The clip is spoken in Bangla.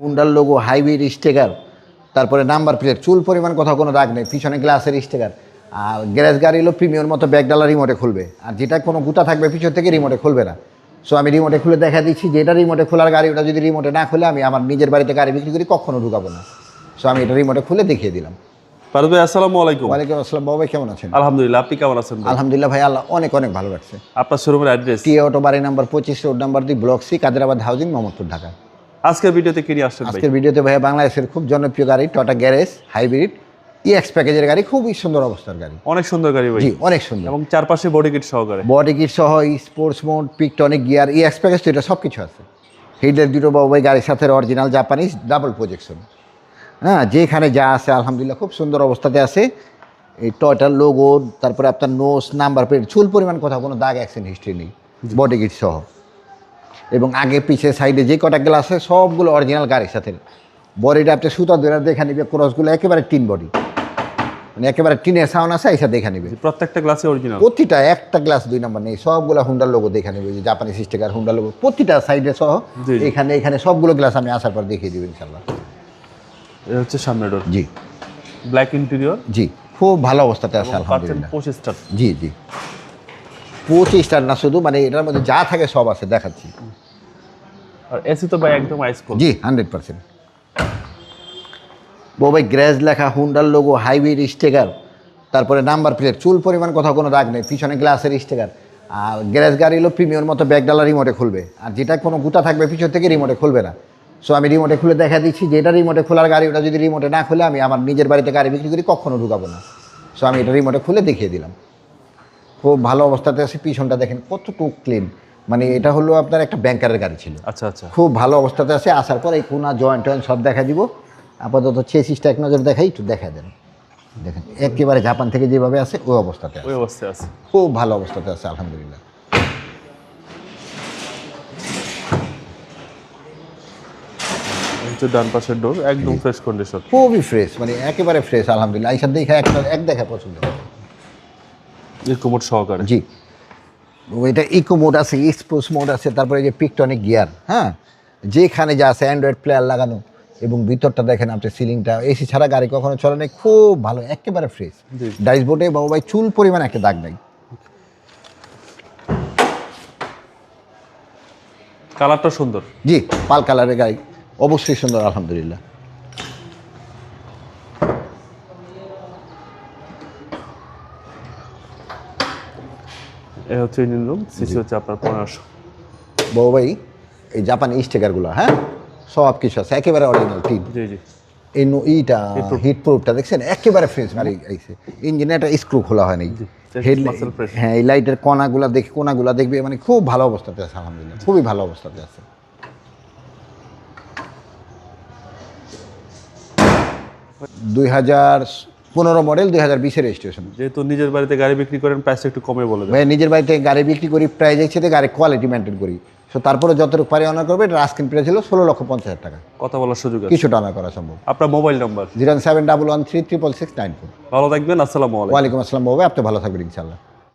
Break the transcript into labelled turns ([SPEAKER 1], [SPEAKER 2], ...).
[SPEAKER 1] হুন্ডার লোগো হাইব্রিড স্টিকার তারপরে নাম্বার প্লেট চুল পরিমাণ কোথাও কোনো দাগ নেই পিছনে গ্লাসের স্টিকার। আর গ্যারেজ গাড়ি হলো প্রিমিয়র মতো ব্যাগ ডালা রিমোটে খুলবে। আর যেটা কোনো গুতা থাকবে পিছন থেকে রিমোটে খুলবে না। সো আমি রিমোটে খুলে দেখা দিচ্ছি যে এটা রিমোটে খোলার গাড়ি ওটা যদি রিমোটে না খুলে আমি আমার নিজের বাড়িতে গাড়ি বিক্রি করি কখনো ঢুকাবো না। সো আমি এটা রিমোটে খুলে দেখিয়ে দিলাম।
[SPEAKER 2] ভাই আসসালামু আলাইকুম।
[SPEAKER 1] ওয়ালাইকুম আসসালাম বাবা ভাই কেমন আছেন?
[SPEAKER 2] আলহামদুলিল্লাহ আপনি কেমন আছেন
[SPEAKER 1] আলহামদুলিল্লাহ ভাই আল্লাহ অনেক অনেক ভালো লাগছে
[SPEAKER 2] আপনার শোরুমের অ্যাড্রেস
[SPEAKER 1] টি অটো বাড়ি নাম্বার পঁচিশ রোড নাম্বার দুই block C Kaderabad housing Mohammadpur Dhaka.
[SPEAKER 2] আজকের ভিডিওতে কি নিয়ে আসছেন
[SPEAKER 1] আজকের ভিডিওতে ভাইয়া বাংলাদেশের খুব জনপ্রিয় গাড়ি টটা গ্যারেজ হাইব্রিড ইএক্স প্যাকেজের গাড়ি খুবই সুন্দর অবস্থার গাড়ি।
[SPEAKER 2] অনেক সুন্দর গাড়ি ভাই।
[SPEAKER 1] জি অনেক সুন্দর।
[SPEAKER 2] এবং চারপাশে বডি কিট সহকারে
[SPEAKER 1] বডি কিট সহ স্পোর্টস মোড পিকটনিক গিয়ার ইএক্স প্যাকেজ তো এটা সব কিছু আছে। হিডের দুটো বাবু ভাই গাড়ির সাথে অরিজিনাল জাপানিজ ডাবল প্রজেকশন হ্যাঁ যেখানে যা আছে আলহামদুলিল্লাহ খুব সুন্দর অবস্থাতে আছে। এই টয়টার লোগো তারপরে আপনার নোস নাম্বার প্লেট চুল পরিমাণ কোথাও কোনো দাগ অ্যাক্সিডেন্ট হিস্ট্রি নেই। বডি কিট সহ। এবং আগে পিছে সাইডে যে কটা গ্লাস আছে সবগুলো অরিজিনাল গাড়ির সাথে। বডিটা আপনি সুতা ধরে দেখে নিবে ক্রসগুলো একেবারে টিন বডি মানে একেবারে টিনের সাউন্ড আছে এসে দেখে নিবে।
[SPEAKER 2] প্রত্যেকটা গ্লাসে অরিজিনাল
[SPEAKER 1] প্রতিটা একটা গ্লাস দুই নাম্বার নেই সবগুলো হুন্ডার লোগো দেখে নেবে যে জাপানি সিস্টেকার হুন্ডার লোগো প্রতিটা সাইডে সহ। এখানে এখানে সবগুলো গ্লাস আমি আসার পর দেখিয়ে দেবো ইনশাল্লাহ
[SPEAKER 2] এটা হচ্ছে সামনের ডোর
[SPEAKER 1] জি।
[SPEAKER 2] ব্ল্যাক ইন্টেরিয়র
[SPEAKER 1] জি খুব ভালো অবস্থাতে আছে আলহামদুলিল্লাহ। জি জি। পঁচিশ স্টার না শুধু মানে এটার মধ্যে যা থাকে সব আছে দেখাচ্ছি।
[SPEAKER 2] আর এসি তো ভাই একদম আইস
[SPEAKER 1] জি হান্ড্রেড পার্সেন্ট ভাই গ্র্যাজ লেখা হুন্ডার লোগো হাইব্রিড স্টিকার তারপরে নাম্বার প্লেট চুল পরিমাণ কোথাও কোনো রাগ নেই পিছনে গ্লাসের স্টিকার আর গ্যারেজ গাড়ি হলো প্রিমিয়র মতো ব্যাগ ডালা রিমোটে খুলবে। আর যেটা কোনো গুতা থাকবে পিছন থেকে রিমোটে খুলবে না। সো আমি রিমোটে খুলে দেখা দিচ্ছি যে এটা রিমোটে খোলার গাড়ি ওটা যদি রিমোটে না খুলে আমি আমার নিজের বাড়িতে গাড়ি বিক্রি করি কখনো ঢুকাবো না। সো আমি এটা রিমোটে খুলে দেখিয়ে দিলাম। খুব ভালো অবস্থাতে আছে পিছনটা দেখেন কতটুকু ক্লিন মানে এটা হলো আপনার একটা ব্যাংকারের গাড়ি ছিল।
[SPEAKER 2] আচ্ছা আচ্ছা।
[SPEAKER 1] খুব ভালো অবস্থাতে আছে আসার পর এই কোনা জয়েন্ট টয়েন্ট সব দেখা দিব। আপাতত চেসিসটা এক নজর দেখাই একটু দেখা দেন। দেখেন একেবারে জাপান থেকে যেভাবে আছে ওই অবস্থাতে
[SPEAKER 2] ওই অবস্থায় আছে।
[SPEAKER 1] খুব ভালো অবস্থাতে আছে আলহামদুলিল্লাহ।
[SPEAKER 2] এই হচ্ছে ডান পাশের ডোর একদম ফ্রেশ কন্ডিশন
[SPEAKER 1] খুবই ফ্রেশ মানে একেবারে ফ্রেশ আলহামদুলিল্লাহ। দেখা একটা এক দেখা পছন্দ।
[SPEAKER 2] কোমর সহকারে।
[SPEAKER 1] জি। এটা ইকো মোড আছে স্পোর্টস মোড আছে তারপরে যে পিকটনিক গিয়ার হ্যাঁ? যেখানে যা আছে অ্যান্ড্রয়েড প্লেয়ার লাগানো এবং ভিতরটা দেখেন আপনি সিলিংটা এসি ছাড়া গাড়ি কখনো চলে নাই খুব ভালো একেবারে ফ্রেশ। ডাইস বাবু ভাই চুল পরিমাণ একটা দাগ নাই।
[SPEAKER 2] কালারটা সুন্দর।
[SPEAKER 1] জি পাল কালারের গাড়ি অবশ্যই সুন্দর আলহামদুলিল্লাহ।
[SPEAKER 2] এই হচ্ছে ইঞ্জিন রুম সিসি হচ্ছে আপনার পনেরোশো
[SPEAKER 1] বাবু ভাই এই জাপানি স্টিকারগুলো হ্যাঁ? সব কিছু আছে একেবারে অরিজিনাল টিন
[SPEAKER 2] জি জি।
[SPEAKER 1] এই ইটা হিট প্রুফটা দেখছেন? একেবারে ফ্রেশ গাড়ি আইছে। ইঞ্জিনে একটা স্ক্রু খোলা হয়
[SPEAKER 2] press.
[SPEAKER 1] হ্যাঁ এই লাইটের কণাগুলা দেখে কোনাগুলা দেখবে মানে খুব ভালো অবস্থাতে আছে আলহামদুলিল্লাহ। খুবই ভালো অবস্থাতে আছে। দুই হাজার পনেরো মডেল দুই হাজার বিশের রেজিস্ট্রেশন
[SPEAKER 2] যেহেতু নিজের বাড়িতে গাড়ি বিক্রি করেন প্রাইস একটু কমে বলে
[SPEAKER 1] ভাই নিজের বাড়িতে গাড়ি বিক্রি করি প্রাইজ একসাথে গাড়ি কোয়ালিটি মেনটেন করি। সো তারপরে যতটুকু পারি অনার করবে এটা আস্কিন প্রাইস হলো ষোলো লক্ষ পঞ্চাশ হাজার টাকা।
[SPEAKER 2] কথা বলার সুযোগ আছে।
[SPEAKER 1] কিছুটা অনার করা সম্ভব।
[SPEAKER 2] আপনার mobile number
[SPEAKER 1] zero seven double one three triple six nine four.
[SPEAKER 2] ভালো থাকবেন আসসালামু আলাইকুম।
[SPEAKER 1] ওয়ালাইকুম আসসালাম বাবু আপনি ভালো থাকবেন ইনশাল্লাহ।